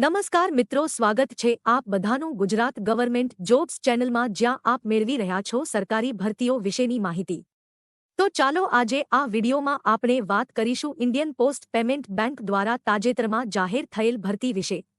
નમસ્કાર મિત્રો, સ્વાગત છે આપ બધાનું ગુજરાત ગવર્મેન્ટ જોબ્સ ચેનલમાં જ્યાં આપ મેળવી રહ્યા છો સરકારી ભરતીઓ વિશેની માહિતી. તો ચાલો આજે આ વિડીયોમાં આપણે વાત કરીશું ઇન્ડિયન પોસ્ટ પેમેન્ટ બેંક દ્વારા તાજેતરમાં જાહેર થયેલ ભરતી વિશે.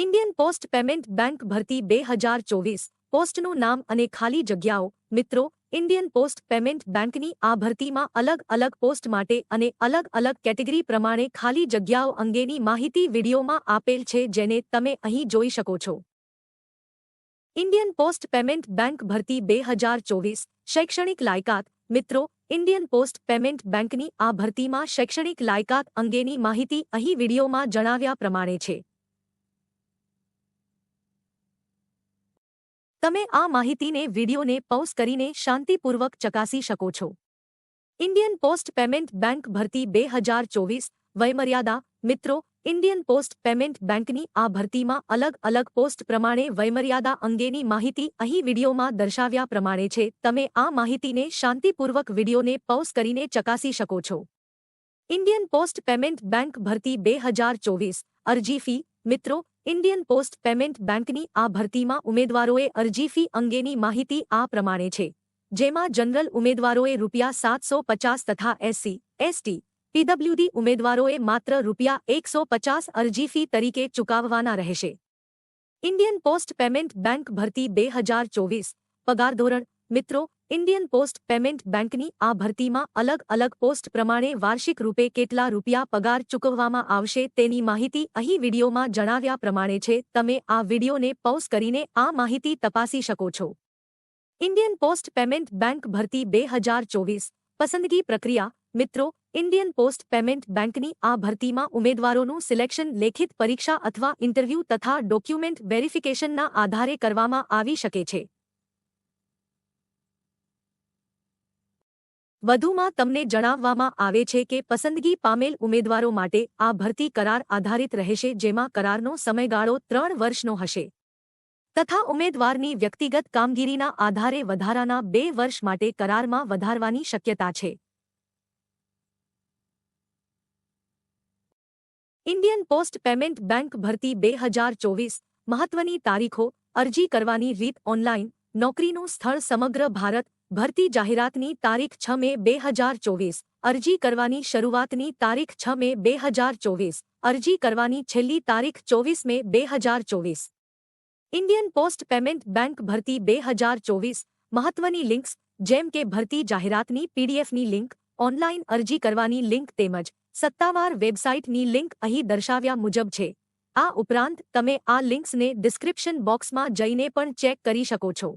ઇન્ડિયન પોસ્ટ પેમેન્ટ બેંક ભરતી બે હજાર ચોવીસ. પોસ્ટનું નામ અને ખાલી જગ્યાઓ, મિત્રો, ઇન્ડિયન પોસ્ટ પેમેન્ટ બેંકની આ ભરતીમાં અલગ અલગ પોસ્ટ માટે અને અલગ અલગ કેટેગરી પ્રમાણે ખાલી જગ્યાઓ અંગેની માહિતી વિડીયોમાં આપેલ છે જેને તમે અહીં જોઈ શકો છો. ઇન્ડિયન પોસ્ટ પેમેન્ટ બેંક ભરતી બે હજાર ચોવીસ. શૈક્ષણિક લાયકાત, મિત્રો, ઇન્ડિયન પોસ્ટ પેમેન્ટ બેંકની આ ભરતીમાં શૈક્ષણિક લાયકાત અંગેની માહિતી અહીં વિડીયોમાં જણાવ્યા પ્રમાણે છે. તમે આ માહિતીને વિડીયોને પૌઝ કરીને શાંતિપૂર્વક ચકાસી શકો છો. ઇન્ડિયન પોસ્ટ પેમેન્ટ બેંક ભરતી બે હજાર ચોવીસ, વયમર્યાદા, મિત્રો, ઇન્ડિયન પોસ્ટ પેમેન્ટ બેંકની આ ભરતીમાં અલગ અલગ પોસ્ટ પ્રમાણે વયમર્યાદા અંગેની માહિતી અહીં વિડીયોમાં દર્શાવ્યા પ્રમાણે છે. તમે આ માહિતીને શાંતિપૂર્વક વિડીયોને પૌઝ કરીને ચકાસી શકો છો. ઇન્ડિયન પોસ્ટ પેમેન્ટ બેંક ભરતી બે હજાર ચોવીસ, અરજી ફી, મિત્રો ઇન્ડિયન પોસ્ટ પેમેન્ટ બેંકની આ ભરતીમાં ઉમેદવારોએ અરજી ફી અંગેની માહિતી આ પ્રમાણે છે. જેમાં જનરલ ઉમેદવારોએ રૂપિયા સાતસો પચાસ તથા એસસી, એસટી, પીડબ્લ્યુડી ઉમેદવારોએ માત્ર રૂપિયા એકસો પચાસ અરજી ફી તરીકે ચૂકવવાના રહેશે. ઇન્ડિયન પોસ્ટ પેમેન્ટ બેંક ભરતી બે હજાર ચોવીસ, પગાર ધોરણ, મિત્રો ઇન્ડિયન પોસ્ટ પેમેન્ટ બેંકની આ ભરતીમાં અલગ અલગ પોસ્ટ પ્રમાણે વાર્ષિક રૂપે કેટલા રૂપિયા પગાર ચૂકવવામાં આવશે તેની માહિતી અહીં વિડીયોમાં જણાવ્યા પ્રમાણે છે. તમે આ વિડીયોને પોઝ કરીને આ માહિતી તપાસી શકો છો. ઇન્ડિયન પોસ્ટ પેમેન્ટ બેંક ભરતી બે હજાર ચોવીસ. પસંદગી પ્રક્રિયા. મિત્રો, ઇન્ડિયન પોસ્ટ પેમેન્ટ બેંકની આ ભરતીમાં ઉમેદવારોનું સિલેક્શન લેખિત પરીક્ષા અથવા ઇન્ટરવ્યૂ તથા ડોક્યુમેન્ટ વેરિફિકેશનના આધારે કરવામાં આવી શકે છે. વધુમાં તમને જણાવવામાં આવે છે કે પસંદગી પામેલ ઉમેદવારો માટે આ ભરતી કરાર આધારિત રહેશે જેમાં કરારનો સમયગાળો ત્રણ વર્ષનો હશે. તથા ઉમેદવારની વ્યક્તિગત કામગીરીના આધારે વધારાના બે વર્ષ માટે કરારમાં વધારવાની શક્યતા છે. ઇન્ડિયન પોસ્ટ પેમેન્ટ બેંક ભરતી બે હજાર ચોવીસ મહત્વની તારીખો અરજી કરવાની રીત ઓનલાઇન નોકરીનું સ્થળ સમગ્ર ભારત ભરતી જાહેરાતની તારીખ છ મે બે હજાર ચોવીસ. અરજી કરવાની શરૂઆતની તારીખ છ મે બે હજાર ચોવીસ. અરજી કરવાની છેલ્લી તારીખ ચોવીસ મે બે હજાર ચોવીસ. ઇન્ડિયન પોસ્ટ પેમેન્ટ બેંક ભરતી બે હજાર ચોવીસ. મહત્વની લિંક્સ, જેમ કે ભરતી જાહેરાતની પીડીએફની લિંક, ઓનલાઈન અરજી કરવાની લિંક તેમજ સત્તાવાર વેબસાઇટની લિંક અહીં દર્શાવ્યા મુજબ છે. આ ઉપરાંત, તમે આ લિંક્સને ડિસ્ક્રિપ્શન બોક્સમાં જઈને પણ ચેક કરી શકો છો.